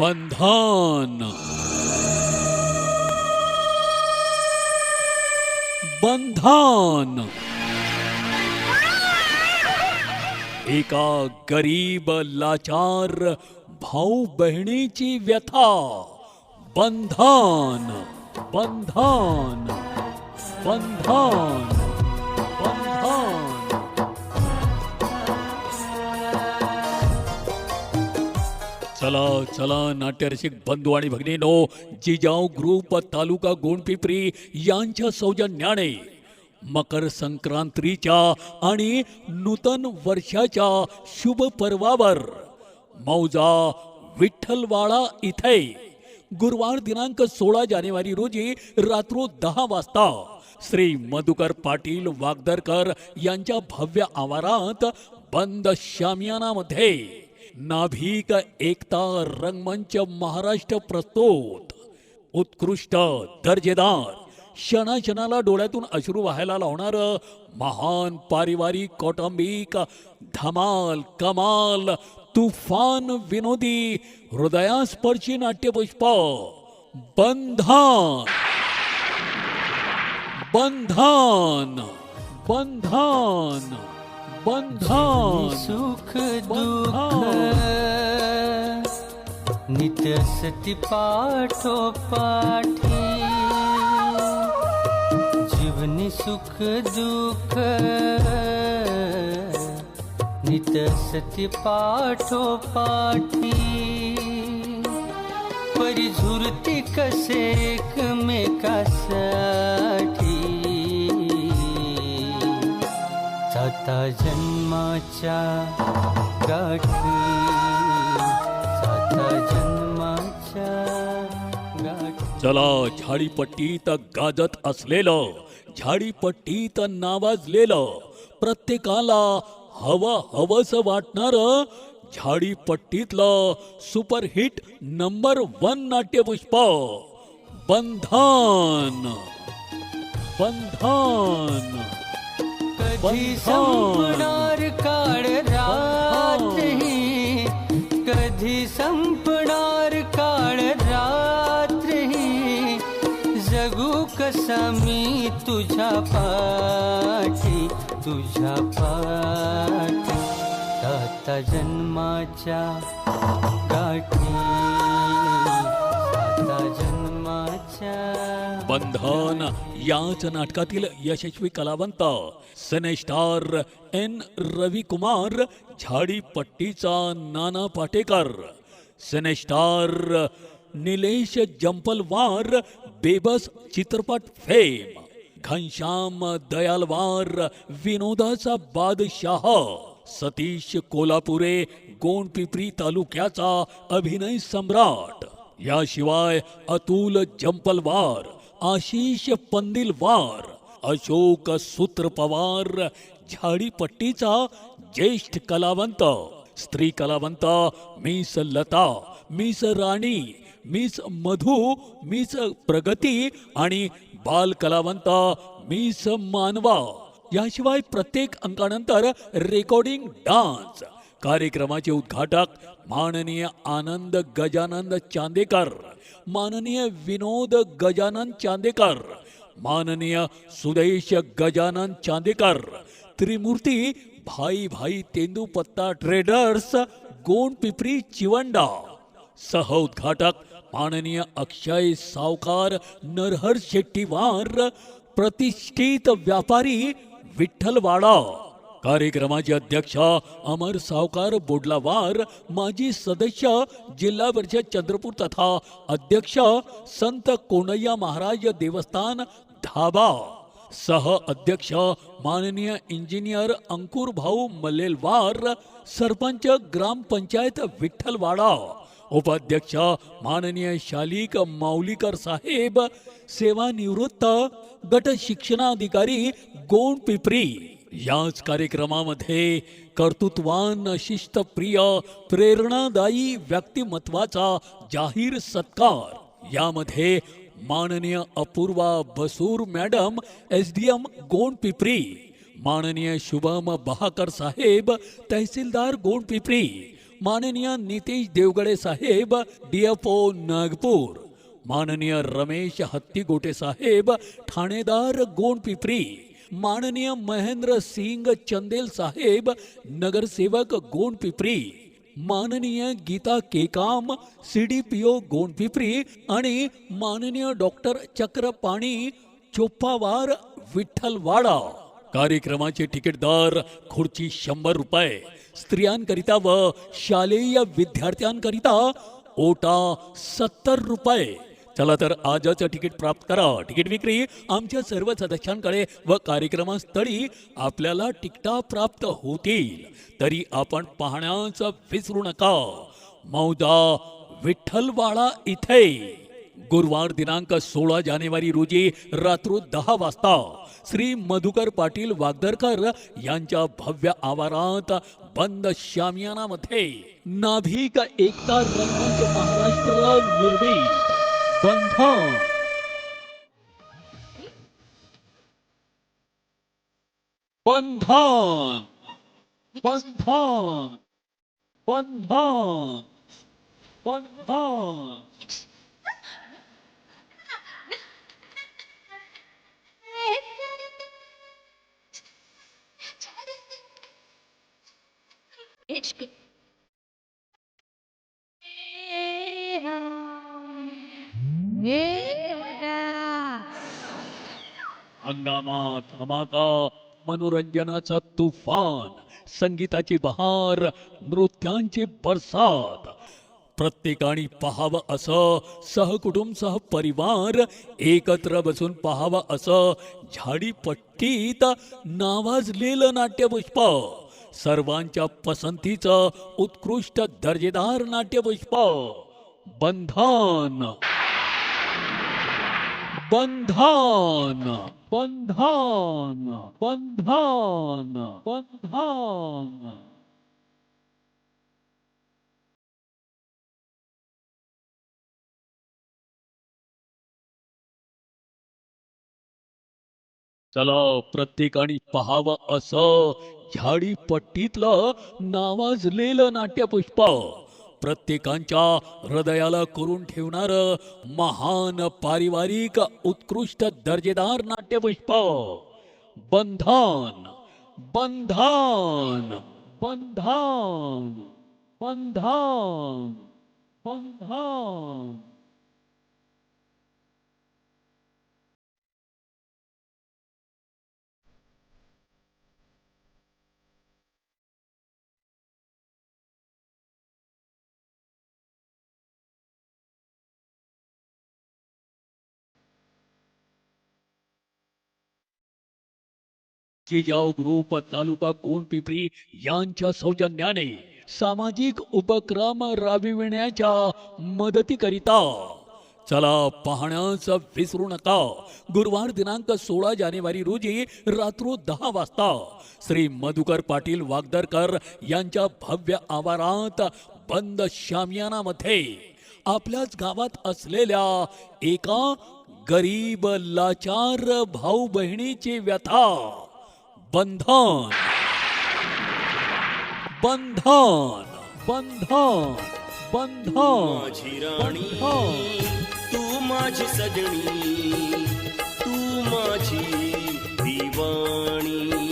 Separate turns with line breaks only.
बंधन। बंधन। एका गरीब लाचार भाऊ बहिणीची व्यथा। बंधन बंधन बंधन। चला चला नाट्यरसिक बंधू आणि भगिनीनो जिजाऊ ग्रुप तालुका गोंडपिपरी यांच्या सौजन्याने मकर संक्रांतीच्या आणि नूतन वर्षाच्या शुभ पर्वावर मौजा विठ्ठलवाडा इथे. गुरुवार दिनांक सोळा जानेवारी रोजी रात्र दहा वाजता श्री मधुकर पाटील वागदरकर यांच्या भव्य आवारात बंद शामियानामध्ये नाभिक एकता रंगमंच महाराष्ट्र प्रस्तुत. उत्कृष्ट दर्जेदार. क्षणाक्षणाला डोळ्यातून अश्रू व्हायला लावणार महान पारिवारिक कौटुंबिक धमाल कमाल तुफान विनोदी हृदयास्पर्शी नाट्यपुष्प बंधन. बंधन. बंधन. बंधन
सुख दुःख नित्य सती पाठोपाठी जीवनी सुख दुःख नित्य सती पाठोपाठी. परिझुरती कसे एकमेकासाठी आता जन्माच्या गाठी आता जन्माच्या गाठी.
चला झाडीपट्टीत गाजत असलेलं झाडीपट्टीत नावाजलेलं प्रत्येकाला हवं हवस वाटणार झाडीपट्टीतलं सुपरहिट नंबर वन नाट्यपुष्प बंधन. बंधन.
कधी. संपणार काळ रात्री कधी संपणार काळ रात्री जगू कसा मी तुझ्या पाठी तुझ्या पाठी. साता जन्माच्या गाठी.
बंधन याच नाटकातील यशस्वी कलावंत सिनेस्टार एन. रविकुमार झाडीपट्टीचा नाना पाटेकर सिनेस्टार निलेश जंपलवार बेबस चित्रपट फेम घनश्याम दयालवार विनोदाचा बादशाह सतीश कोल्हापुरे गोंडपिपरी तालुक्याचा अभिनय सम्राट याशिवाय अतुल जंपलवार आशिष पंदिलवार अशोक सूत्र पवार झाडीपट्टीचा ज्येष्ठ कलावंत स्त्री कलावंत Miss Lata Miss Rani Miss Madhu Miss Pragati आणि बाल कलावंत मिस मानवा. याशिवाय प्रत्येक अंकानंतर रेकॉर्डिंग डान्स कार्यक्रमाचे उद्घाटक माननीय आनंद गजानंद चांदेकर माननीय विनोद गजानन चांदेकर माननीय सुदेश गजानन चांदेकर त्रिमूर्ती भाई भाई तेंदूपत्ता ट्रेडर्स गोंड पिपरी चिवंडा सह उद्घाटक माननीय अक्षय सावकार नरहर शेट्टीवार प्रतिष्ठित व्यापारी विठ्ठलवाडा कार्यक्रमाचे अध्यक्ष अमर सावकार बोडलावार माजी सदस्य जिल्हा परिषद चंद्रपूर तथा अध्यक्ष संत कोणय्या महाराज देवस्थान धाबा. सह अध्यक्ष माननीय इंजिनियर अंकुर भाऊ मल्लेलवार सरपंच ग्रामपंचायत विठ्ठलवाडा. उपाध्यक्ष माननीय शालिक माऊलीकर साहेब सेवानिवृत्त गट शिक्षणाधिकारी गोंड पिपरी याच कार्यक्रमामध्ये कर्तृत्वान शिस्तप्रिय प्रेरणादायी व्यक्तिमत्वाचा जाहीर सत्कार. यामध्ये माननीय Apurva Basur madam S D M Gond Pipri माननीय शुभम बहाकर साहेब, तहसीलदार गोंड पिपरी माननीय नितेश देवगडे साहेब, डीएफओ नागपूर, माननीय रमेश हत्तीगोटे साहेब, ठाणेदार गोंडपिपरी माननीय महेंद्र सिंग चंदेल साहेब नगरसेवक गोंडपिपरी माननीय गीता केकाम सीडीपीओ गोंडपिपरी आणि माननीय डॉक्टर चक्रपाणी चोप्पावार विठ्ठलवाडा. कार्यक्रमाचे तिकीट दर खुर्ची शंभर रुपये. स्त्रियांकरिता व शालेय विद्यार्थ्यांकरिता ओटा सत्तर रुपये. चला तर आजच तिकीट प्राप्त करा. तिकीट विक्री आमच्या सर्व सदस्यांकडे व कार्यक्रमास्थळी आपल्याला तिकिटा प्राप्त होतील. तरी आपण पाहण्याच विसरू नका. मौदा विठ्ठलवाडा इथे. गुरुवार दिनांक सोळा जानेवारी रोजी रात्री दहा वाजता श्री मधुकर पाटील वागदरकर यांच्या भव्य आवारात बंद शामियानामध्ये नाभिक एकता महाराष्ट्र निर्मिती. बंधन बंधन बंधन बंधन बंधन
इश्क
हंगामा धमाका मनोरंजनाचा तुफान संगीताची बहार नृत्यांची बरसात. प्रत्येकाने पाहावं असं सहकुटुंब सह परिवार एकत्र बसून पाहावं असं झाडीपट्टीत नावाजलेलं नाट्यपुष्प. सर्वांच्या पसंतीचं उत्कृष्ट दर्जेदार नाट्यपुष्प. बंधन. बंधन बंधन बंधन बंधन. चला प्रत्येकाने पहावं असं झाडी पट्टीतलं नावाजलेलं नाट्यपुष्प. प्रत्येकांच्या हृदयाला करून ठेवणार महान पारिवारिक उत्कृष्ट दर्जेदार नाट्यपुष्प. बंधन बंधन बंधन बंधन बंधन. जिजाऊ ग्रुप तालुका कोंडपिंपरी यांच्या सौजन्याने सामाजिक उपक्रम राबविण्याच्या मदतीकरिता. चला पाहण्यास विसरू नका. गुरुवार दिनांक सोळा जानेवारी रोजी रात्रो दहा वाजता श्री मधुकर पाटील वागदरकर यांच्या भव्य आवारात बंद शामियानामध्ये आपल्याच गावात असलेल्या एका गरीब लाचार भाऊ बहिणीची व्यथा. बंधन। बंधन बंधन बंधन
राणी
बंधन।
तू माझी सजणी तू माझी दिवाणी।